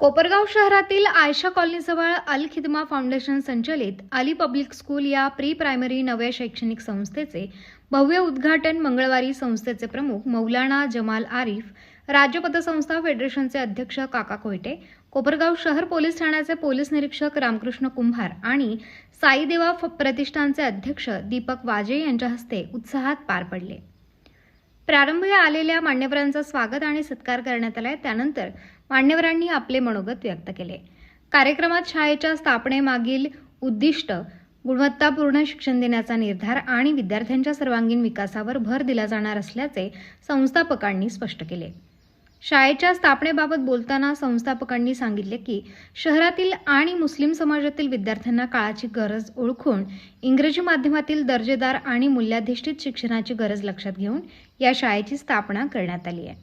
कोपरगाव शहरातील आयशा कॉलनीजवळ अल खिदमा फाउंडेशन संचलित Ali public school या प्री प्रायमरी नव्या शैक्षणिक संस्थेचे भव्य उद्घाटन मंगळवारी संस्थेचे प्रमुख मौलाना जमाल आरिफ राज्य पतसंस्था फेडरेशनचे अध्यक्ष काका कोयटे कोपरगाव शहर पोलीस ठाण्याचे पोलीस निरीक्षक रामकृष्ण कुंभार आणि साईदेवा फ- प्रतिष्ठानचे अध्यक्ष दीपक वाजे यांच्या हस्ते उत्साहात पार पडले. प्रारंभी आलेल्या मान्यवरांचं स्वागत आणि सत्कार करण्यात आलाय. त्यानंतर मान्यवरांनी आपले मनोगत व्यक्त केले. कार्यक्रमात शाळेच्या स्थापनेमागील उद्दिष्ट गुणवत्तापूर्ण शिक्षण देण्याचा निर्धार आणि विद्यार्थ्यांच्या सर्वांगीण विकासावर भर दिला जाणार असल्याचे संस्थापकांनी स्पष्ट केले. शाळेच्या स्थापनेबाबत बोलताना संस्थापकांनी सांगितले की शहरातील आणि मुस्लिम समाजातील विद्यार्थ्यांना काळाची गरज ओळखून इंग्रजी माध्यमातील दर्जेदार आणि मूल्याधिष्ठित शिक्षणाची गरज लक्षात घेऊन या शाळेची स्थापना करण्यात आली आहे.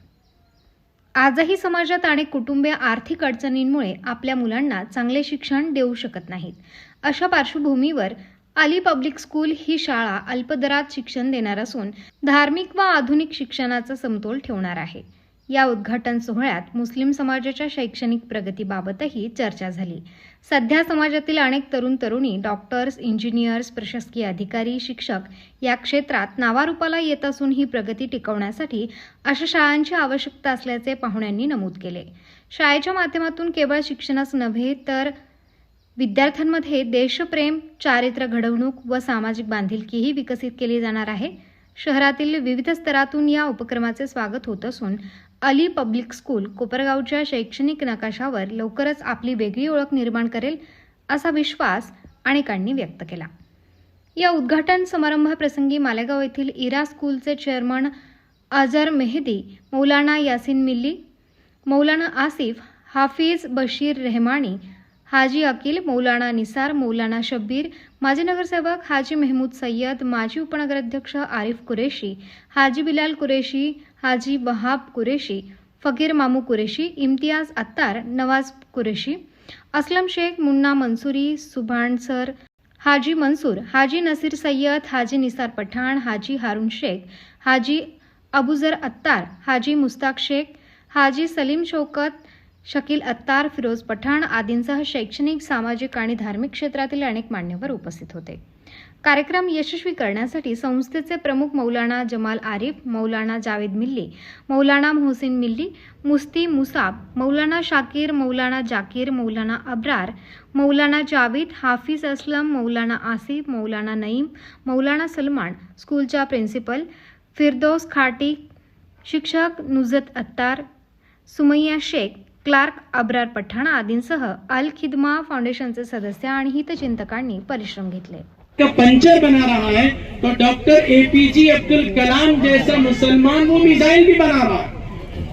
आजही समाजात अनेक कुटुंबे आर्थिक अडचणींमुळे आपल्या मुलांना चांगले शिक्षण देऊ शकत नाहीत. अशा पार्श्वभूमीवर अली पब्लिक स्कूल ही शाळा अल्पदरात शिक्षण देणार असून धार्मिक व आधुनिक शिक्षणाचा समतोल ठेवणार आहे. या उद्घाटन सोहळ्यात मुस्लिम समाजाच्या शैक्षणिक प्रगतीबाबतही चर्चा झाली. सध्या समाजातील अनेक तरुण तरुणी डॉक्टर्स इंजिनियर्स प्रशासकीय अधिकारी शिक्षक या क्षेत्रात नावारूपाला येत असून ही प्रगती टिकवण्यासाठी अशा शाळांची आवश्यकता असल्याचे पाहुण्यांनी नमूद केले. शाळेच्या माध्यमातून केवळ शिक्षणच नव्हे तर विद्यार्थ्यांमध्ये देशप्रेम चारित्र्य घडवणूक व सामाजिक बांधिलकीही विकसित केली जाणार आहे. शहरातील विविध स्तरातून या उपक्रमाचे स्वागत होत असून अली पब्लिक स्कूल कोपरगावच्या शैक्षणिक नकाशावर लवकरच आपली वेगळी ओळख निर्माण करेल असा विश्वास अनेकांनी व्यक्त केला. या उद्घाटन समारंभाप्रसंगी मालेगाव येथील इरा स्कूलचे चेअरमन अझर मेहदी मौलाना यासिन मिल्ली मौलाना आसिफ हाफिज बशीर रेहमानी हाजी अकील मौलाना निसार मौलाना शब्बीर माजी नगरसेवक हाजी मेहमूद सय्यद माजी उपनगराध्यक्ष आरिफ कुरेशी हाजी बिलाल कुरेशी हाजी वहाब कुरेशी फकीर मामू कुरेशी इम्तियाज अत्तार नवाज कुरेशी असलम शेख मुन्ना मंसुरी सुभान सर हाजी मंसूर हाजी नसीर सय्यद हाजी निसार पठाण हाजी हारून शेख हाजी अबुजर अत्तार हाजी मुस्ताक शेख हाजी सलीम शौकत शकील अत्तार फिरोज पठाण आदींसह शैक्षणिक सामाजिक आणि धार्मिक क्षेत्रातील अनेक मान्यवर उपस्थित होते. कार्यक्रम यशस्वी करण्यासाठी संस्थेचे प्रमुख मौलाना जमाल आरिफ मौलाना जावेद मिल्ली मौलाना मोहसिन मिल्ली मुस्ती मुसाब मौलाना शाकीर मौलाना जाकीर मौलाना अब्रार मौलाना जावेद हाफिज असलम मौलाना आसिफ मौलाना नईम मौलाना सलमान स्कूलच्या प्रिन्सिपल फिरदौस खाटी शिक्षक नुजत अत्तार सुमैया शेख क्लार्क अब्रार पठाण आदींसह अल खिदमा फाउंडेशनचे सदस्य आणि हितचिंतकांनी परिश्रम घेतले. का पंचर बना रहा है तो डॉक्टर एपीजे अब्दुल कलाम जैसा मुसलमान वो मिसाइल भी बना रहा है।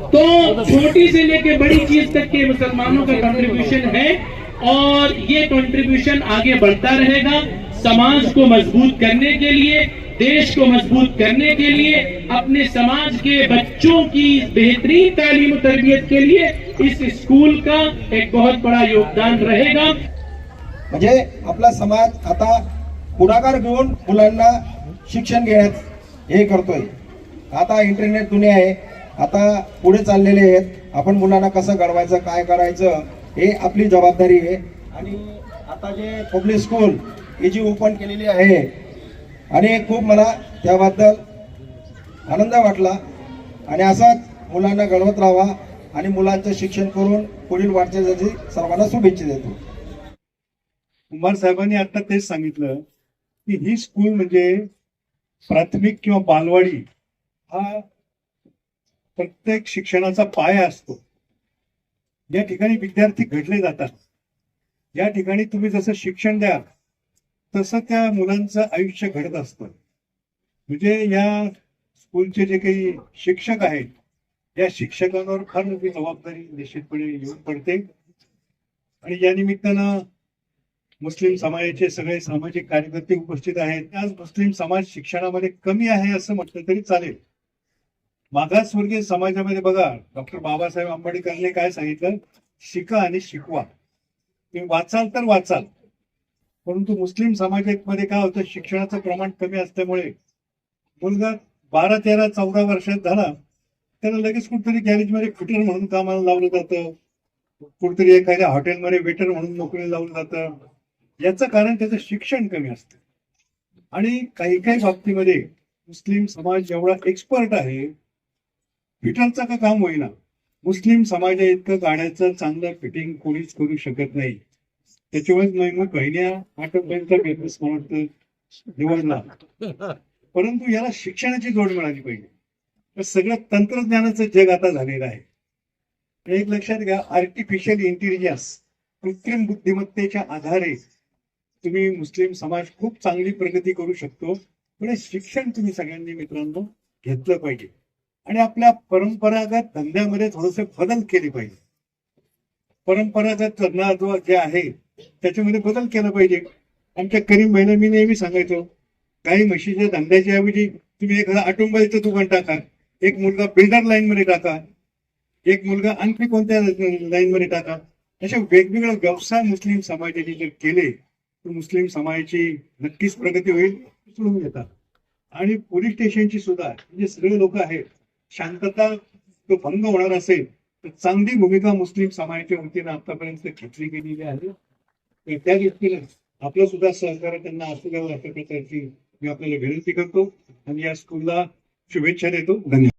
तो छोटी से लेके बड़ी चीज़ तक के मुसलमानों का कंट्रीब्यूशन है, और ये कंट्रीब्यूशन आगे बढ़ता रहेगा समाज को मज़बूत करने के लिए, देश को मज़बूत करने के लिए, अपने समाज के बच्चों की बेहतरीन तालीम तरबियत के लिए इस स्कूल का एक बहुत बड़ा योगदान रहेगा। म्हणजे आपला समाज आता पुढाकार घेऊन मुलांना शिक्षण घेण्यात हे करतोय. आता इंटरनेट दुनिया आहे. आता पुढे चाललेले आहेत. आपण मुलांना कसं घडवायचं काय करायचं हे आपली जबाबदारी आहे. आणि आता जे पब्लिक स्कूल ही जी ओपन केलेली आहे आणि खूप मला त्याबद्दल आनंद वाटला. आणि असाच मुलांना घडवत राहावा आणि मुलांचं शिक्षण करून पुढील वाटचालीसाठी सर्वांना शुभेच्छा देतो. कुमार साहेबांनी आता तेच सांगितलं. की ही स्कूल म्हणजे प्राथमिक किंवा बालवाडी हा प्रत्येक शिक्षणाचा पाया असतो. या ठिकाणी विद्यार्थी घडले जातात. या ठिकाणी तुम्ही जसं शिक्षण द्याल तसं त्या मुलांचं आयुष्य घडत असतं. म्हणजे या स्कूलचे जे काही शिक्षक आहेत या शिक्षकांवर फार मोठी जबाबदारी निश्चितपणे येऊन पडते. आणि या निमित्तानं मुस्लिम समाजाचे सगळे सामाजिक कार्यकर्ते उपस्थित आहेत. आज मुस्लिम समाज शिक्षणामध्ये कमी आहे असं म्हटलं तरी चालेल. मागासवर्गीय समाजामध्ये बघा डॉक्टर बाबासाहेब आंबेडकरने काय सांगितलं? शिका आणि शिकवा. तुम्ही वाचाल तर वाचाल. परंतु मुस्लिम समाजामध्ये काय होतं? शिक्षणाचं प्रमाण कमी असल्यामुळे मुलगा बारा तेरा चौदा वर्षात झाला त्याला लगेच कुठतरी गॅरेजमध्ये फिटर म्हणून कामाला लावलं जातं. कुठतरी एखाद्या हॉटेलमध्ये वेटर म्हणून नोकरी लावलं जातं. याचं कारण त्याचं शिक्षण कमी असतं. आणि काही काही बाबतीमध्ये मुस्लिम समाज जेवढा एक्सपर्ट आहे फिटरचं का काम होईना. मुस्लिम समाजा इतकं गाण्याचं चांगलं फिटिंग कोणीच करू शकत नाही. त्याच्यामुळे मग बहिण्या आठवड्यांचा बिझनेस मला वाटतं निवडला. परंतु याला शिक्षणाची जोड मिळाली पाहिजे. तर सगळं तंत्रज्ञानाचं जग आता झालेलं आहे. एक लक्षात घ्या आर्टिफिशियल इंटेलिजन्स कृत्रिम बुद्धिमत्तेच्या आधारे तुम्ही मुस्लिम समाज खूप चांगली प्रगती करू शकतो पण शिक्षण तुम्ही सगळ्यांनी मित्रांनो घेतलं पाहिजे. आणि आपल्या परंपरागत धंद्यामध्ये थोडेसे बदल केले पाहिजे. परंपरागत धंदा जे आहे त्याच्यामध्ये बदल केला पाहिजे. आमच्या करीम महिला मी नेहमी सांगायचो काही म्हशीच्या धंद्याच्या ऐवजी तुम्ही एखादा ऑटोमोबाईलचं दुकान टाका एक मुलगा बिल्डर लाईन मध्ये टाका एक मुलगा आणखी कोणत्या लाईन मध्ये टाका असे वेगवेगळे व्यवसाय मुस्लिम समाजाने जर केले मुस्लिम समाजाची नक्कीच प्रगती होईल सोडून घेतात आणि पोलीस स्टेशनची सुद्धा जे सगळे लोक आहेत शांतता तो भंग होणार असेल तर चांगली भूमिका मुस्लिम समाजाच्या वतीनं आतापर्यंत घेतली गेलेली आहे. तर त्या दृष्टीने आपलं सुद्धा सहकार्य त्यांना असेल अशा प्रकारची मी आपल्याला विनंती करतो. आणि या स्कूलला शुभेच्छा देतो. धन्यवाद.